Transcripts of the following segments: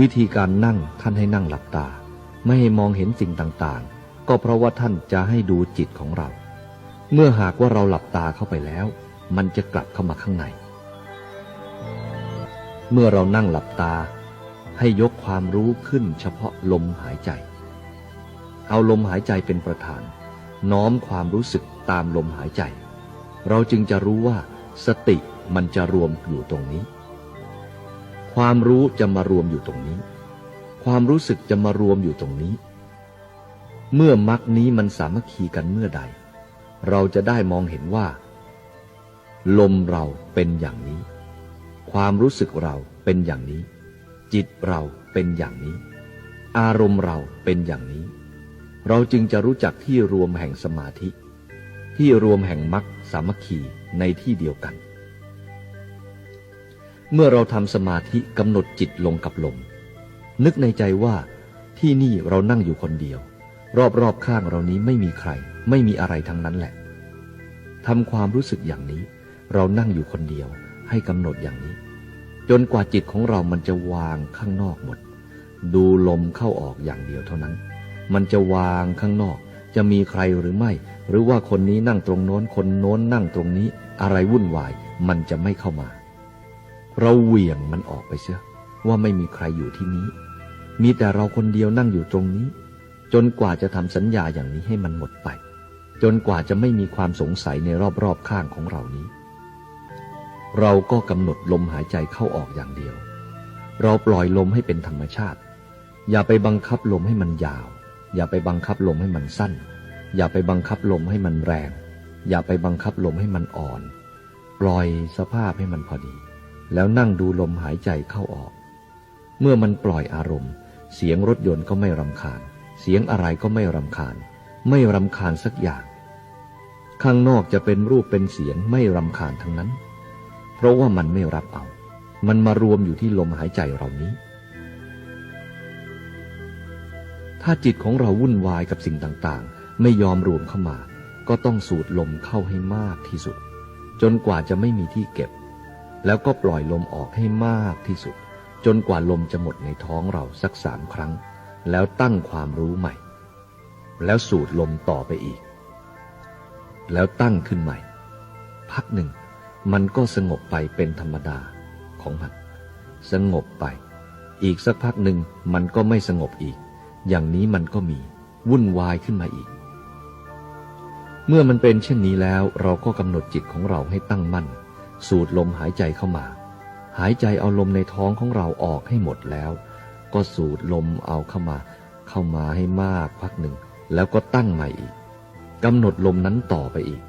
วิธีการนั่งท่านให้นั่งหลับตา ไม่ให้มองเห็นสิ่งต่างๆ ก็เพราะว่าท่านจะให้ดูจิตของเรา เมื่อหากว่าเราหลับตาเข้าไปแล้ว มันจะกลับเข้ามาข้างใน เมื่อเรานั่งหลับตา ให้ยกความรู้ขึ้นเฉพาะลมหายใจ เอาลมหายใจเป็นประธาน น้อมความรู้สึกตามลมหายใจ เราจึงจะรู้ว่าสติมันจะรวมอยู่ตรงนี้ ความรู้จะมารวมอยู่ตรงนี้ ความรู้สึกจะมารวมอยู่ตรงนี้ เมื่อมรรคนี้มันสามัคคีกันเมื่อใด เราจะได้มองเห็นว่า ลมเราเป็นอย่างนี้ ความรู้สึกเราเป็นอย่างนี้ จิตเราเป็นอย่างนี้ อารมณ์เราเป็นอย่างนี้ เราจึงจะรู้จักที่รวมแห่งสมาธิ ที่รวมแห่งมรรคสามัคคีในที่เดียวกัน เมื่อเราทำสมาธิกำหนดจิตลงกับลม นึกในใจว่าที่นี่เรานั่งอยู่คนเดียว รอบๆข้างเรานี้ไม่มีใคร ไม่มีอะไรทั้งนั้นแหละทำความรู้สึกอย่างนี้ เรานั่งอยู่คนเดียวให้กำหนดอย่างนี้ จนกว่าจิตของเรามันจะวางข้างนอกหมด ดูลมเข้าออกอย่างเดียวเท่านั้น มันจะวางข้างนอก จะมีใครหรือไม่ หรือว่าคนนี้นั่งตรงโน้นคนโน้นนั่งตรงนี้ อะไรวุ่นวาย มันจะไม่เข้ามา เราเหวี่ยงมันออกไปเสียว่าไม่มีใครอยู่ที่นี้ มีแต่เราคนเดียวนั่งอยู่ตรงนี้ จนกว่าจะทำสัญญาอย่างนี้ให้มันหมดไป จนกว่าจะไม่มีความสงสัยในรอบๆข้างของเรานี้ เราก็กำหนดลมหายใจเข้าออกอย่างเดียว เราปล่อยลมให้เป็นธรรมชาติ อย่าไปบังคับลมให้มันยาว อย่าไปบังคับลมให้มันสั้น อย่าไปบังคับลมให้มันแรง อย่าไปบังคับลมให้มันอ่อน ปล่อยสภาพให้มันพอดี แล้วนั่งดูลมหายใจเข้าออก เมื่อมันปล่อยอารมณ์ เสียงรถยนต์ก็ไม่รำคาญ เสียงอะไรก็ไม่รำคาญ ไม่รำคาญสักอย่าง ข้างนอกจะเป็นรูปเป็นเสียงไม่รำคาญทั้งนั้น เพราะว่ามันไม่รับเอา มันมารวมอยู่ที่ลมหายใจเรานี้ ถ้าจิตของเราวุ่นวายกับสิ่งต่างๆ ไม่ยอมรวมเข้ามา ก็ต้องสูดลมเข้าให้มากที่สุด จนกว่าจะไม่มีที่เก็บ แล้วก็ปล่อยลมออกให้มากที่สุด จนกว่าลมจะหมดในท้องเราสักสามครั้ง แล้วตั้งความรู้ใหม่ แล้วสูดลมต่อไปอีก แล้วตั้งขึ้นใหม่ พักหนึ่ง มันก็สงบไปเป็นธรรมดาของมัน สงบไป อีกสักพักหนึ่งมันก็ไม่สงบอีก อย่างนี้มันก็มีวุ่นวายขึ้นมาอีก เมื่อมันเป็นเช่นนี้แล้วเราก็กำหนดจิตของเราให้ตั้งมั่น สูดลมหายใจเข้ามา หายใจเอาลมในท้องของเราออกให้หมดแล้ว ก็สูดลมเอาเข้ามา เข้ามาให้มากพักหนึ่ง แล้วก็ตั้งใหม่อีกกำหนดลมนั้นต่อไปอีก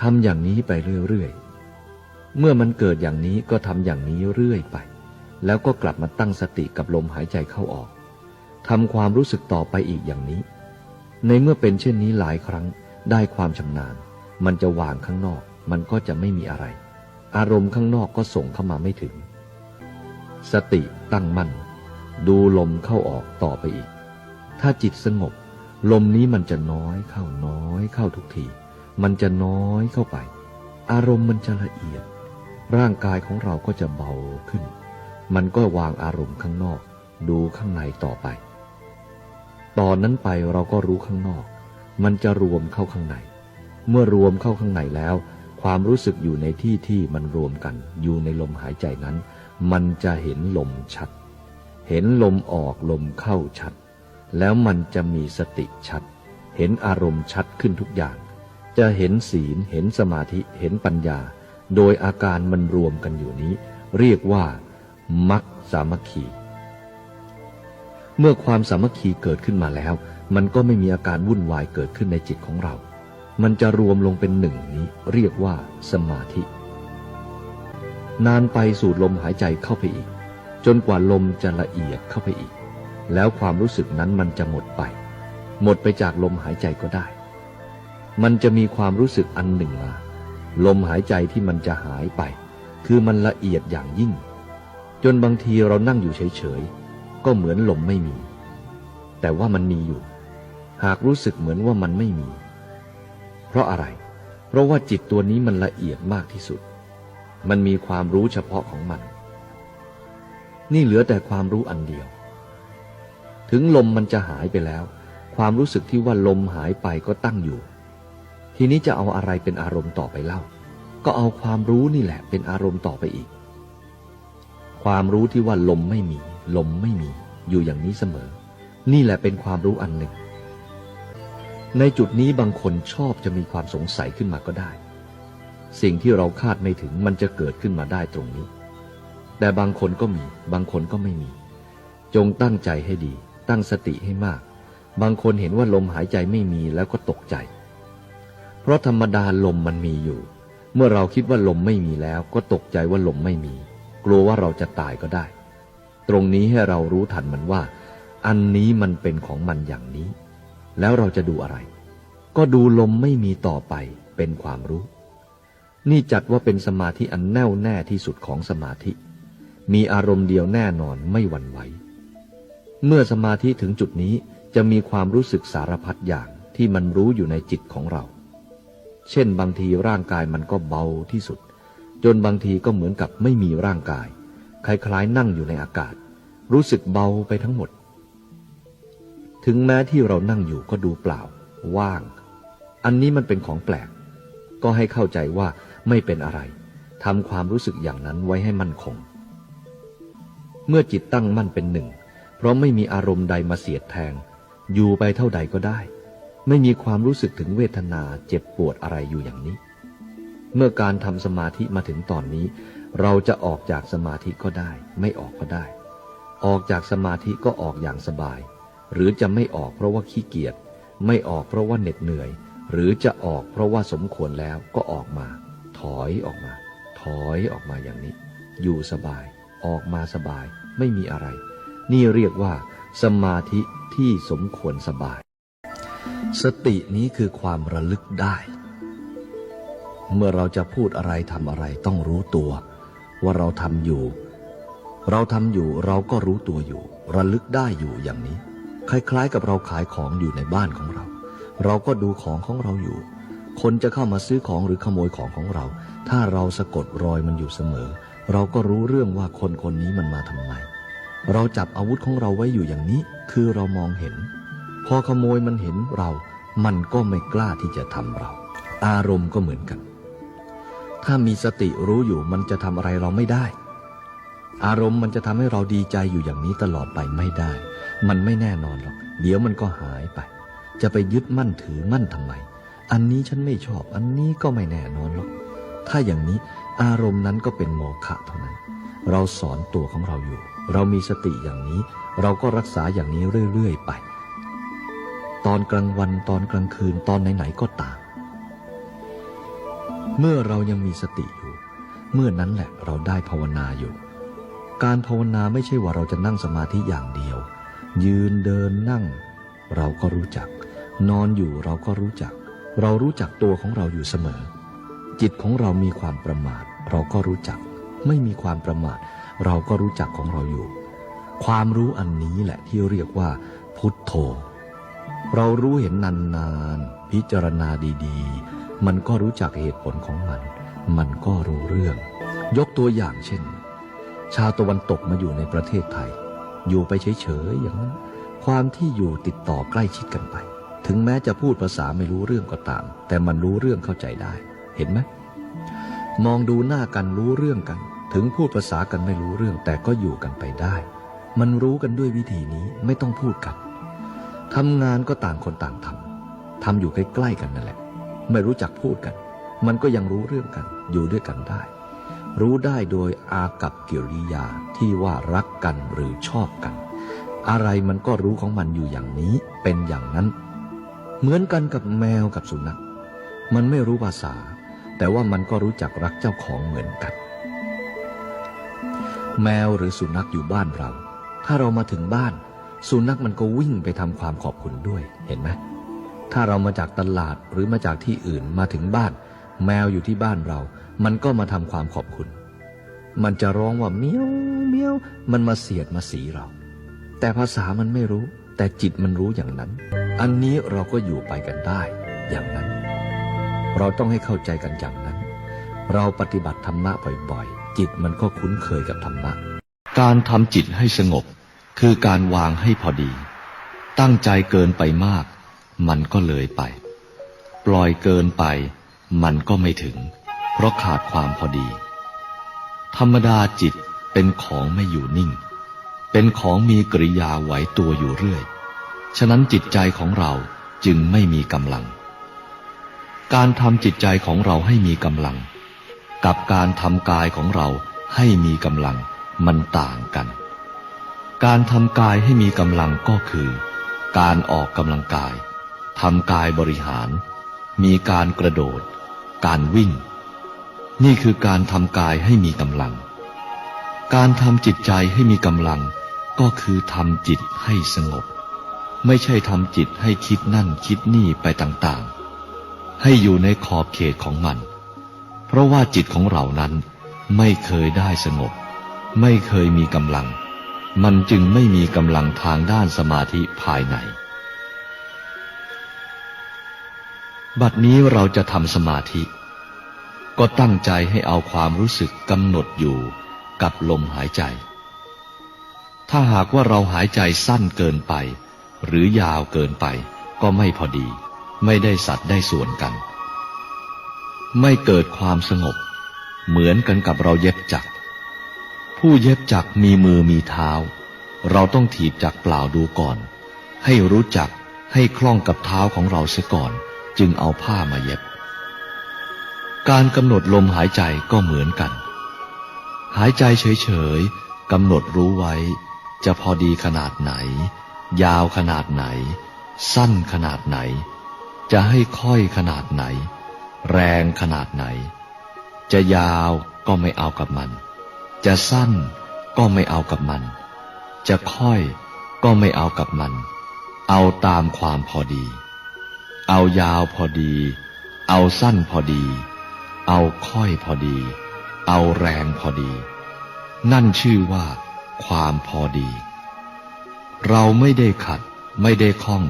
ทำอย่างนี้ไปเรื่อยๆ เมื่อมันเกิดอย่างนี้ก็ทำอย่างนี้เรื่อยไป แล้วก็กลับมาตั้งสติกับลมหายใจเข้าออกทำความรู้สึกต่อไปอีกอย่างนี้ ในเมื่อเป็นเช่นนี้หลายครั้งได้ความชำนาญ มันจะวางข้างนอก มันก็จะไม่มีอะไร อารมณ์ข้างนอกก็ส่งเข้ามาไม่ถึง สติตั้งมั่น ดูลมเข้าออกต่อไปอีก ถ้าจิตสงบ ลมนี้มันจะน้อยเข้าน้อยเข้าทุกที มันจะน้อยเข้าไป อารมณ์มันจะละเอียด ร่างกายของเราก็จะเบาขึ้น มันก็วางอารมณ์ข้างนอก ดูข้างในต่อไป ตอนนั้นไปเราก็รู้ข้างนอก มันจะรวมเข้าข้างใน เมื่อรวมเข้าข้างในแล้ว ความรู้สึกอยู่ในที่ที่มันรวมกัน อยู่ในลมหายใจนั้น มันจะเห็นลมชัด เห็นลมออกลมเข้าชัด แล้วมันจะมีสติชัด เห็นอารมณ์ชัดขึ้นทุกอย่าง จะเห็นศีลเห็นสมาธิเห็นปัญญา โดยอาการมันรวมกันอยู่นี้ เรียกว่ามัคสามัคคีเมื่อความสามัคคีเกิดขึ้นมาแล้ว มันก็ไม่มีอาการวุ่นวายเกิดขึ้นในจิตของเรา มันจะรวมลงเป็นหนึ่งนี้เรียกว่าสมาธิ นานไปสูดลมหายใจเข้าไปอีก จนกว่าลมจะละเอียดเข้าไปอีก แล้วความรู้สึกนั้นมันจะหมดไป หมดไปจากลมหายใจก็ได้ มันจะมีความรู้สึกอันหนึ่งมา ลมหายใจที่มันจะหายไป คือมันละเอียดอย่างยิ่ง จนบางทีเรานั่งอยู่เฉยๆก็เหมือนลมไม่มี แต่ว่ามันมีอยู่ หากรู้สึกเหมือนว่ามันไม่มี เพราะอะไร เพราะว่าจิตตัวนี้มันละเอียดมากที่สุด มันมีความรู้เฉพาะของมัน นี่เหลือแต่ความรู้อันเดียว ถึงลมมันจะหายไปแล้ว ความรู้สึกที่ว่าลมหายไปก็ตั้งอยู่ ทีนี้จะเอาอะไรเป็นอารมณ์ต่อไปเล่า ก็เอาความรู้นี่แหละ เป็นอารมณ์ต่อไปอีก ความรู้ที่ว่าลมไม่มี ลมไม่มี อยู่อย่างนี้เสมอ นี่แหละเป็นความรู้อันหนึ่ง ในจุดนี้บางคนชอบจะมีความสงสัยขึ้นมาก็ได้ สิ่งที่เราคาดไม่ถึงมันจะเกิดขึ้นมาได้ตรงนี้ แต่บางคนก็มี บางคนก็ไม่มี จงตั้งใจให้ดี ตั้งสติให้มาก บางคนเห็นว่าลมหายใจไม่มีแล้วก็ตกใจ เพราะธรรมดาลมมันมีอยู่ เมื่อเราคิดว่าลมไม่มีแล้ว ก็ตกใจว่าลมไม่มี กลัวว่าเราจะตายก็ได้ ตรงนี้ให้เรารู้ทันมันว่า อันนี้มันเป็นของมันอย่างนี้ แล้วเราจะดูอะไร ก็ดูลมไม่มีต่อไปเป็นความรู้ นี่จัดว่าเป็นสมาธิอันแน่วแน่ที่สุดของสมาธิ มีอารมณ์เดียวแน่นอนไม่หวั่นไหว เมื่อสมาธิถึงจุดนี้จะมีความรู้สึกสารพัดอย่างที่มันรู้อยู่ในจิตของเรา เช่นบางทีร่างกายมันก็เบาที่สุด จนบางทีก็เหมือนกับไม่มีร่างกาย คล้ายๆนั่งอยู่ในอากาศ รู้สึกเบาไปทั้งหมด ถึงแม้ที่เรานั่งอยู่ก็ดูเปล่า ว่าง อันนี้มันเป็นของแปลก ก็ให้เข้าใจว่าไม่เป็นอะไรทำความรู้สึกอย่างนั้นไว้ให้มั่นคง เมื่อจิตตั้งมั่นเป็นหนึ่ง เพราะไม่มีอารมณ์ใดมาเสียดแทง อยู่ไปเท่าใดก็ได้ ไม่มีความรู้สึกถึงเวทนาเจ็บปวดอะไรอยู่อย่างนี้ เมื่อการทำสมาธิมาถึงตอนนี้ เราจะออกจากสมาธิก็ได้ ไม่ออกก็ได้ ออกจากสมาธิก็ออกอย่างสบาย หรือจะไม่ออกเพราะว่าขี้เกียจ ไม่ออกเพราะว่าเหน็ดเหนื่อย หรือจะออกเพราะว่าสมควรแล้วก็ออกมา ถอยออกมา ถอยออกมาอย่างนี้ อยู่สบาย ออกมาสบาย ไม่มีอะไร นี่เรียกว่า สมาธิที่สมควรสบาย สตินี้คือความระลึกได้ เมื่อเราจะพูดอะไรทำอะไรต้องรู้ตัว ว่าเราทำอยู่ เราทำอยู่เราก็รู้ตัวอยู่ ระลึกได้อยู่อย่างนี้ ล้ายๆ กับเราขายของอยู่ในบ้านของเรา เราก็ดูของของเราอยู่ คนจะเข้ามาซื้อของหรือขโมยของของเรา ถ้าเราสะกดรอยมันอยู่เสมอ เราก็รู้เรื่องว่าคนคนนี้มันมาทำไม เราจับอาวุธของเราไว้อยู่อย่างนี้ คือเรามองเห็น พอขโมยมันเห็นเรา มันก็ไม่กล้าที่จะทำเรา อารมณ์ก็เหมือนกัน ถ้ามีสติรู้อยู่มันจะทำอะไรเราไม่ได้ อารมณ์มันจะทำให้เราดีใจอยู่อย่างนี้ตลอดไปไม่ได้ มันไม่แน่นอนหรอก เดี๋ยวมันก็หายไป จะไปยึดมั่นถือมั่นทำไม อันนี้ฉันไม่ชอบ อันนี้ก็ไม่แน่นอนหรอก ถ้าอย่างนี้อารมณ์นั้นก็เป็นโมฆะเท่านั้น เราสอนตัวของเราอยู่ เรามีสติอย่างนี้ เราก็รักษาอย่างนี้เรื่อยๆไป ตอนกลางวันตอนกลางคืนตอนไหนๆก็ตาม เมื่อเรายังมีสติอยู่ เมื่อนั้นแหละเราได้ภาวนาอยู่ การภาวนาไม่ใช่ว่าเราจะนั่งสมาธิอย่างเดียว ยืนเดินนั่ง เราก็รู้จัก นอนอยู่เราก็รู้จัก เรารู้จักตัวของเราอยู่เสมอ จิตของเรามีความประมาท เราก็รู้จัก ไม่มีความประมาท เราก็รู้จักของเราอยู่ ความรู้อันนี้แหละที่เรียกว่า พุทโธ เรารู้เห็นนานๆพิจารณาดีๆ มันก็รู้จักเหตุผลของมัน มันก็รู้เรื่อง ยกตัวอย่างเช่น ชาวตะวันตกมาอยู่ในประเทศไทย อยู่ไปเฉยๆอย่างนั้น ความที่อยู่ติดต่อใกล้ชิดกันไป ถึงแม้จะพูดภาษาไม่รู้เรื่องก็ตาม แต่มันรู้เรื่องเข้าใจได้ เห็นไหมมองดูหน้ากันรู้เรื่องกัน ถึงพูดภาษากันไม่รู้เรื่องแต่ก็อยู่กันไปได้ มันรู้กันด้วยวิธีนี้ไม่ต้องพูดกันทำงานก็ต่างคนต่างทำทำอยู่ใกล้ๆกันนั่นแหละ ไม่รู้จักพูดกัน มันก็ยังรู้เรื่องกัน อยู่ด้วยกันได้ รู้ได้โดยอากับกิริยาที่ว่ารักกันหรือชอบกัน อะไรมันก็รู้ของมันอยู่อย่างนี้เป็นอย่างนั้น เหมือนกันกับแมวกับสุนัข มันไม่รู้ภาษา แต่ว่ามันก็รู้จักรักเจ้าของเหมือนกัน แมวหรือสุนัขอยู่บ้านเรา ถ้าเรามาถึงบ้าน สุนัขมันก็วิ่งไปทำความขอบคุณด้วยเห็นไหมถ้าเรามาจากตลาดหรือมาจากที่อื่นมาถึงบ้าน แมวอยู่ที่บ้านเรา มันก็มาทำความขอบคุณ มันจะร้องว่าเมียวเมียวมันมาเสียดมาสีเรา แต่ภาษามันไม่รู้ แต่จิตมันรู้อย่างนั้น อันนี้เราก็อยู่ไปกันได้ อย่างนั้น เราต้องให้เข้าใจกันอย่างนั้น เราปฏิบัติธรรมะบ่อยๆ จิตมันก็คุ้นเคยกับธรรมะ การทำจิตให้สงบ คือการวางให้พอดี ตั้งใจเกินไปมาก มันก็เลยไป ปล่อยเกินไป มันก็ไม่ถึง เพราะขาดความพอดี ธรรมดาจิตเป็นของไม่อยู่นิ่ง เป็นของมีกริยาไหวตัวอยู่เรื่อย ฉะนั้นจิตใจของเราจึงไม่มีกำลัง การทำจิตใจของเราให้มีกำลัง กับการทำกายของเราให้มีกำลังมันต่างกัน การทำกายให้มีกำลังก็คือ การออกกำลังกายทำกายบริหาร มีการกระโดด การวิ่ง นี่คือการทำกายให้มีกำลัง การทำจิตใจให้มีกำลัง ก็คือทำจิตให้สงบ ไม่ใช่ทำจิตให้คิดนั่นคิดนี่ไปต่างๆ ให้อยู่ในขอบเขตของมัน เพราะว่าจิตของเรานั้นไม่เคยได้สงบ ไม่เคยมีกำลัง มันจึงไม่มีกำลังทางด้านสมาธิภายใน บัดนี้เราจะทำสมาธิ ก็ตั้งใจให้เอาความรู้สึกกำหนดอยู่กับลมหายใจ ถ้าหากว่าเราหายใจสั้นเกินไป หรือยาวเกินไป ก็ไม่พอดี ไม่ได้สัดได้ส่วนกัน ไม่เกิดความสงบ เหมือนกันกับเราเย็บจักรผู้เย็บจักรมีมือมีเท้า เราต้องถีบจักรเปล่าดูก่อน ให้รู้จักให้คล่องกับเท้าของเราเสียก่อน จึงเอาผ้ามาเย็บ การกำหนดลมหายใจก็เหมือนกัน หายใจเฉยๆกำหนดรู้ไว้ จะพอดีขนาดไหน ยาวขนาดไหน สั้นขนาดไหน จะให้ค่อยขนาดไหน แรงขนาดไหน จะยาวก็ไม่เอากับมัน จะสั้นก็ไม่เอากับมัน จะค่อยก็ไม่เอากับมัน เอาตามความพอดี เอายาวพอดี เอาสั้นพอดี เอาค่อยพอดี เอาแรงพอดี นั่นชื่อว่าความพอดี เราไม่ได้ขัด ไม่ได้คล้อง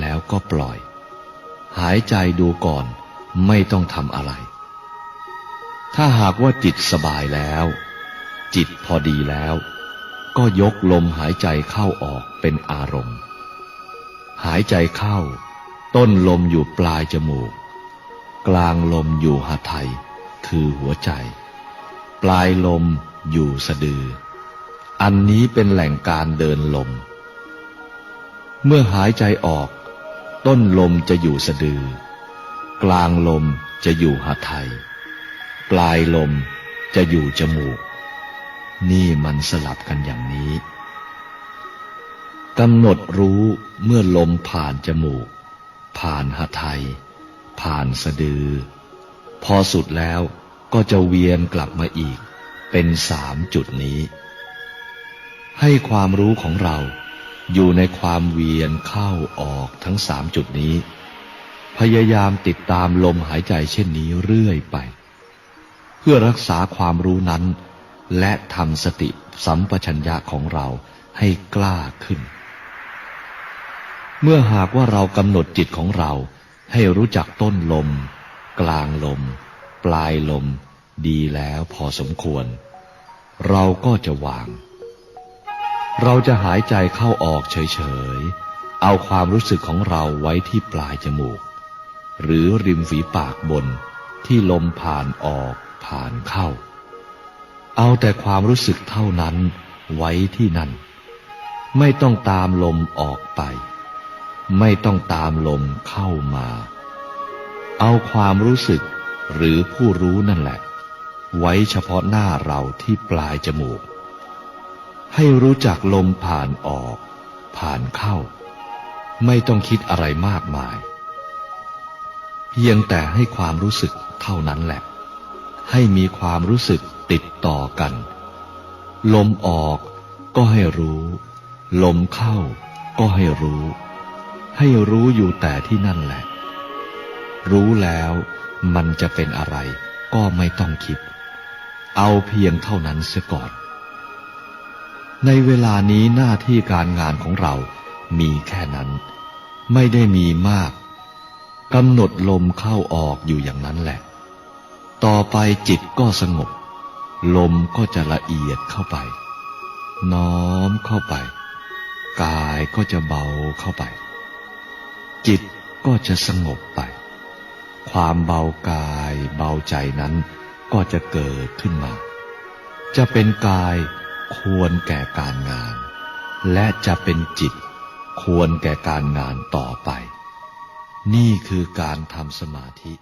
แล้วก็ปล่อย หายใจดูก่อนไม่ต้องทำอะไร ถ้าหากว่าจิตสบายแล้ว จิตพอดีแล้ว ก็ยกลมหายใจเข้าออกเป็นอารมณ์ หายใจเข้า ต้นลมอยู่ปลายจมูก กลางลมอยู่หัไทยคือหัวใจ ปลายลมอยู่สะดือ อันนี้เป็นแหล่งการเดินลม เมื่อหายใจออก ต้นลมจะอยู่สะดือ กลางลมจะอยู่หัไทย ปลายลมจะอยู่จมูก นี่มันสลับกันอย่างนี้กำหนดรู้เมื่อลมผ่านจมูก ผ่านหัไทย ผ่านสะดือ พอสุดแล้วก็จะเวียนกลับมาอีก เป็นสามจุดนี้ ให้ความรู้ของเราอยู่ในความเวียนเข้าออกทั้งสามจุดนี้ พยายามติดตามลมหายใจเช่นนี้เรื่อยไป เพื่อรักษาความรู้นั้น และทำสติสัมปชัญญะของเราให้กล้าขึ้น เมื่อหากว่าเรากำหนดจิตของเรา ให้รู้จักต้นลม กลางลม ปลายลม ดีแล้วพอสมควร เราก็จะวาง เราจะหายใจเข้าออกเฉยๆ เอาความรู้สึกของเราไว้ที่ปลายจมูก หรือริมฝีปากบนที่ลมผ่านออกผ่านเข้า เอาแต่ความรู้สึกเท่านั้นไว้ที่นั่น ไม่ต้องตามลมออกไป ไม่ต้องตามลมเข้ามา เอาความรู้สึกหรือผู้รู้นั่นแหละ ไว้เฉพาะหน้าเราที่ปลายจมูก ให้รู้จักลมผ่านออก ผ่านเข้า ไม่ต้องคิดอะไรมากมาย เพียงแต่ให้ความรู้สึกเท่านั้นแหละ ให้มีความรู้สึกติดต่อกัน ลมออกก็ให้รู้ ลมเข้าก็ให้รู้ ให้รู้อยู่แต่ที่นั่นแหละ รู้แล้วมันจะเป็นอะไรก็ไม่ต้องคิด เอาเพียงเท่านั้นเสียก่อน ในเวลานี้หน้าที่การงานของเรามีแค่นั้น ไม่ได้มีมากกำหนดลมเข้าออกอยู่อย่างนั้นแหละ ต่อไปจิตก็สงบ ลมก็จะละเอียดเข้าไป น้อมเข้าไป กายก็จะเบาเข้าไป จิตก็จะสงบไป ความเบากายเบาใจนั้นก็จะเกิดขึ้นมา จะเป็นกายควรแก่การงาน และจะเป็นจิตควรแก่การงานต่อไป นี่คือการทำสมาธิ